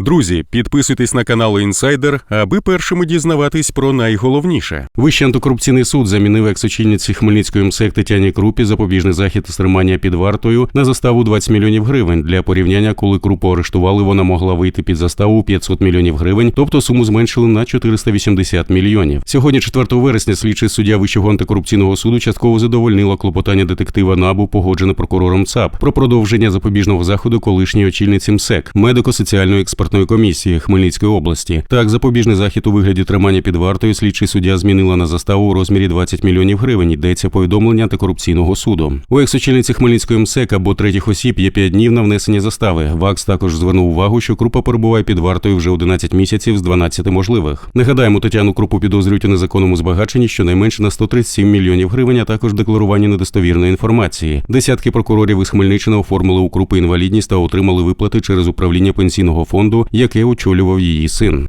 Друзі, підписуйтесь на канал Інсайдер, аби першими дізнаватись про найголовніше. Вищий антикорупційний суд замінив екс-очільниці Хмельницької МСЕК Тетяні Крупі запобіжний захід та стримання під вартою на заставу 20 мільйонів гривень. Для порівняння, коли Крупу арештували, вона могла вийти під заставу 500 мільйонів гривень, тобто суму зменшили на 480 мільйонів. Сьогодні, 4 вересня, слідчий суддя Вищого антикорупційного суду частково задовольнила клопотання детектива НАБУ, погоджене прокурором ЦАП про продовження запобіжного заходу колишньої очільниці МСЕК, медико-соціальної експертної комісії Хмельницької області. Так, запобіжний захід у вигляді тримання під вартою слідчий суддя змінила на заставу у розмірі 20 мільйонів гривень. Йдеться повідомлення антикорупційного суду. У екс-очільниці Хмельницької МСЕК або третіх осіб є 5 днів на внесення застави. ВАКС також звернув увагу, що Крупа перебуває під вартою вже 11 місяців з 12 можливих. Нагадаємо, Тетяну Крупу підозрюють у незаконному збагаченні щонайменше на 137 мільйонів гривень, а також декларуванні недостовірної інформації. Десятки прокурорів із Хмельниччини оформили у Крупи інвалідність та отримали виплати через управління пенсійного фонду, яке очолював її син.